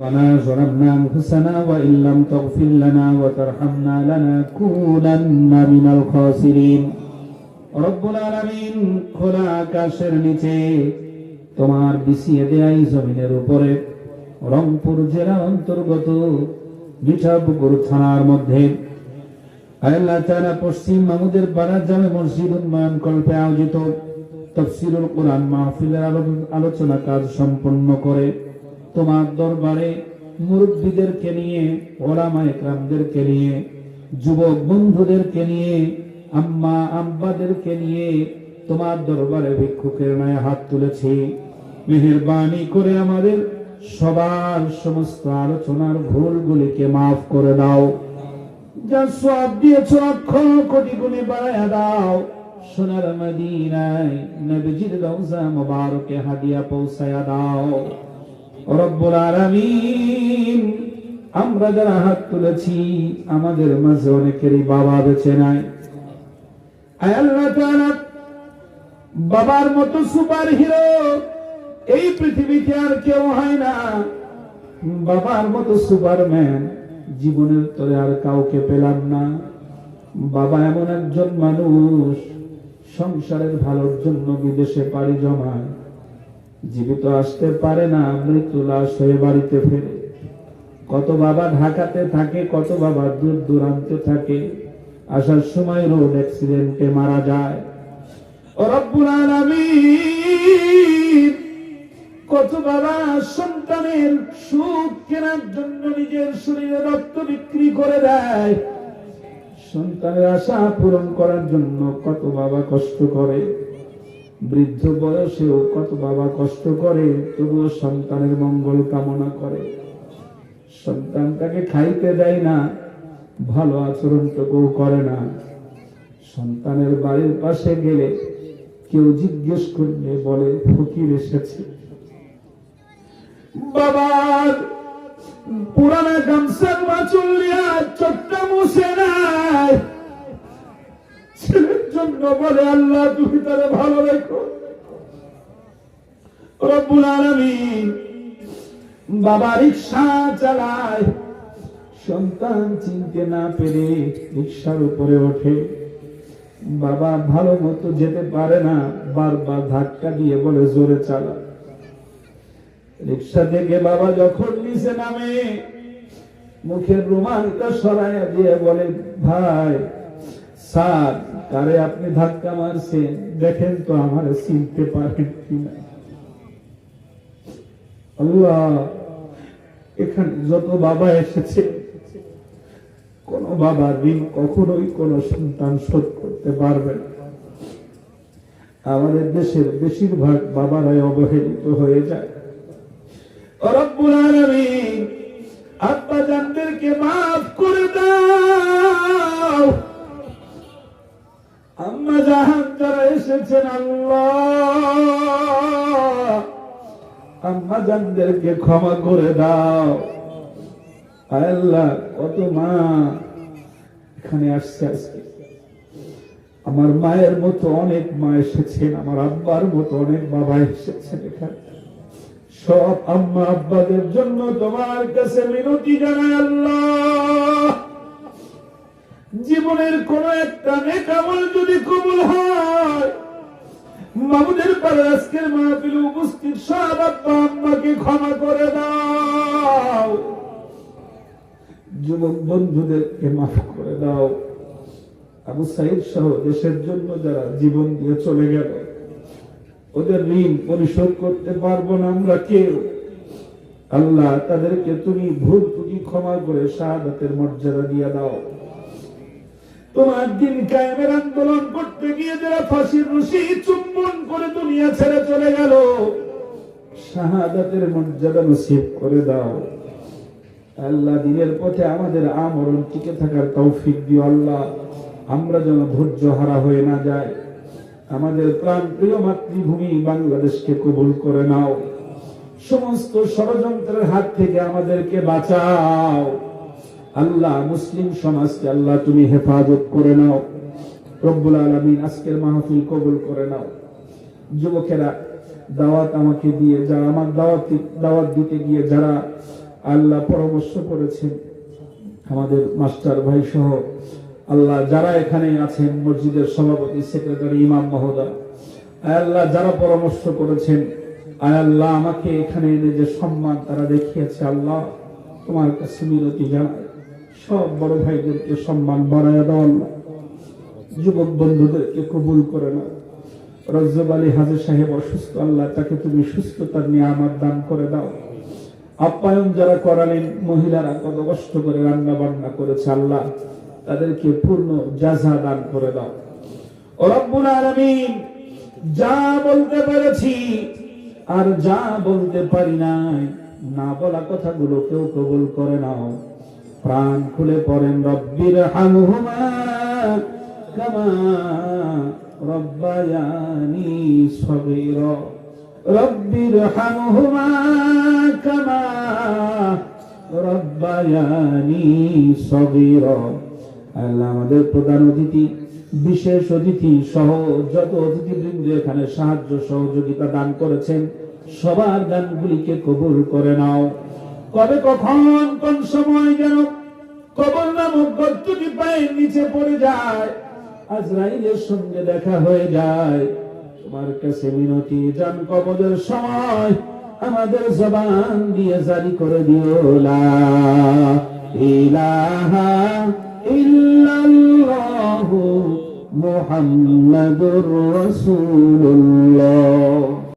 ربنا ظلمنا أنفسنا وإن لم تغفر لنا وترحمنا لنكونن من الخاسرين রব্বুল আলামিন খোলা আকাশের নিচে তোমার বিছিয়ে দেয়া এই জমিনের উপরে রংপুর জেলার অন্তর্গত মিঠাপুকুর থানার মধ্যে আল্লাহ তাআলা পশ্চিম মামুদের পাড়া জামে মসজিদ উন্নয়ন কল্পে আয়োজিত তফসিরুল কোরআন মাহফিলের আলো- আলোচনা কাজ সম্পন্ন করে তোমার দরবারে মুরব্বীদেরকে নিয়ে, ওলামা একরামদেরকে নিয়ে, যুবক বন্ধুদেরকে নিয়ে, আম্মা আব্বাদেরকে নিয়ে তোমার দরবারে ভিক্ষুকের ন্যায় হাত তুলেছি। মেহেরবানি করে আমাদের সবার সমস্ত আলোচনার ভুলগুলিকে মাফ করে দাও। যা সব দিয়েছ লক্ষ কোটি গুণে বাড়াইয়া দাও। সোনার মদিনায় নবীজির রওজা মুবারকে হাদিয়া পৌঁছায়া দাও। রব্বুল আলামিন, আমরা যারা হাত তুলেছি, আমাদের মাঝে অনেকেরই বাবা বেঁচে নাই। বাবার মতো সুপার হিরো এই পৃথিবীতে আর কেউ হয় না। বাবার মতো সুপারম্যান, জীবনের তরে আর কাউকে পেলাম না। বাবা এমন একজন মানুষ, সংসারের ভালোর জন্য বিদেশে পাড়ি জমায়। জীবিত আসতে পারে না, মৃত্যু লাশ হয়ে বাড়িতে ফেরে। কত বাবা ঢাকাতে থাকে, কত বাবা দূর দূরান্তে থাকে। আসার সময় রোড অ্যাক্সিডেন্টে মারা যায়। কত বাবা সন্তানের সুখ কেনার জন্য নিজের শরীরে রক্ত বিক্রি করে দেয়। সন্তানের আশা পূরণ করার জন্য কত বাবা কষ্ট করে। বৃদ্ধ বয়সেও কত বাবা কষ্ট করে, তবুও সন্তানের মঙ্গল কামনা করে। সন্তান তাকে খাইতে দেয় না, ভালো আচরণটুকু করে না। সন্তানের বাড়ির পাশে গেলে কেউ জিজ্ঞেস করলে বলে, ফকির এসেছে। বাবার পুরানা গামছার মাচুলিয়া চোখটা মুছে ছেলের জন্য বলে আল্লাহ, তুমি তারে ভালো রেখো। রব্বুল আলামিন বাবা রিক্সা চালায়, সন্তান চিনতে না পেরে রিক্সার উপরে ওঠে। বাবা ভালো মতো যেতে পারে না, বারবার ধাক্কা দিয়ে বলে, জোরে চালা। রিক্সা থেকে বাবা যখন নিচে নামে, মুখের রুমালটা সরাইয়া দিয়ে বলে, ভাই স্যার কারে আপনি ধাক্কা মারছেন। দেখেন তো আমার চিনতে পারেন কিনা। আল্লাহ, এখানে যত বাবা এসেছে, কোন বাবার ঋণ কখনোই কোন সন্তান শোধ করতে পারবে আমাদের দেশের বেশিরভাগ বাবারাই অবহেলিত হয়ে যায়। আব্বা মাফ করে দাও। আম্মা জাহান যারা এসেছেন আল্লাহ। আম্মা জানদেরকে ক্ষমা করে দাও। আল্লাহ, কত মা এখানে আসছে আজকে। আমার মায়ের মতো অনেক মা এসেছেন, আমার আব্বার মতো অনেক বাবা এসেছেন এখানে। সব আম্মা আব্বাদের জন্য তোমার কাছে মিনতি জানাই আল্লাহ। জীবনের কোন একটা নেকামল যদি কবুল হয় মামুদের পারে আজকের মাহফিলে উপস্থিত সব আব্বা ক্ষমা করে দাও। যুবক বন্ধুদেরকে মাফ করে দাও। আবু সাইদ সহ দেশের জন্য যারা জীবন দিয়ে চলে গেল, ওদের ঋণ পরিশোধ করতে পারব না আমরা কেউ। আল্লাহ তাদেরকে তুমি ভুল ত্রুটি ক্ষমা করে শাহাদাতের মর্যাদা দিয়ে দাও। তোমার দিন কায়েমের আন্দোলন করতে গিয়ে যারা ফাঁসির রশি চুম্বন করে দুনিয়া ছেড়ে চলে গেল, শাহাদাতের মর্যাদা নসিব করে দাও। আল্লাহ দিনের পথে আমাদের আমরণ টিকে থাকার তৌফিক দিও আল্লাহ। আমরা যেন ধৈর্য হারা হয়ে না যায় আমাদের প্রাণ প্রিয় মাতৃভূমি বাংলাদেশকে কবুল করে নাও। সমস্ত ষড়যন্ত্রের হাত থেকে আমাদেরকে বাঁচাও। আল্লাহ মুসলিম সমাজকে আল্লাহ তুমি হেফাজত করে নাও। রব্বুল আলমিন আজকের মাহফিল কবুল করে নাও। যুবকেরা, দাওয়াত আমাকে দিয়ে যারা আমার দাওয়াত দাওয়াত দিতে গিয়ে যারা আল্লাহ পরামর্শ করেছেন, আমাদের মাস্টার ভাই সহ আল্লাহ যারা এখানে আছেন, মসজিদের সভাপতি, সেক্রেটারি, ইমাম মহোদয় আল্লাহ যারা পরামর্শ করেছেন আল্লাহ আমাকে এখানে এনে যে সম্মান তারা দেখিয়েছে, আল্লাহ তোমার কাছে মিনতি জানাই। সব বড় ভাইদেরকে সম্মান বাড়ায় দাও যুবক বন্ধুদেরকে কবুল করে না রজ্জব আলী হাজির সাহেব অসুস্থ, আল্লাহ তাকে তুমি সুস্থতার নিয়ে আমার দান করে দাও। আপ্যায়ন যারা করালেন, মহিলারা কত কষ্ট করে রান্না বান্না করেছে আল্লাহ, তাদেরকে পূর্ণ জাজা দান করে দাও। রব্বুল আলামিন, যা বলতে পেরেছি আর যা বলতে পারি নাই, না বলা কথাগুলো কেউ কবুল করে নাও। প্রাণ খুলে পড়েন রব্বির হামহুমা, কামা রব্বায়ানি সগীরা। রব্বির হামহুমা, কামা রব্বায়ানি সগীরা। আল্লাহ আমাদের প্রধান অতিথি, বিশেষ অতিথি সহ যত অতিথিবৃন্দ এখানে সাহায্য সহযোগিতা দান করেছেন, সবার দানগুলিকে কবুল করে নাও। কবে কখন, কোন সময় যেন কবর নামক গর্তটি পায়ের নিচে পড়ে যায়, আজরাইলের সঙ্গে দেখা হয়ে যায়। তোমার কাছে মিনতি, জান কবরের সময় আমাদের জবান দিয়ে জারি করে দিও, লা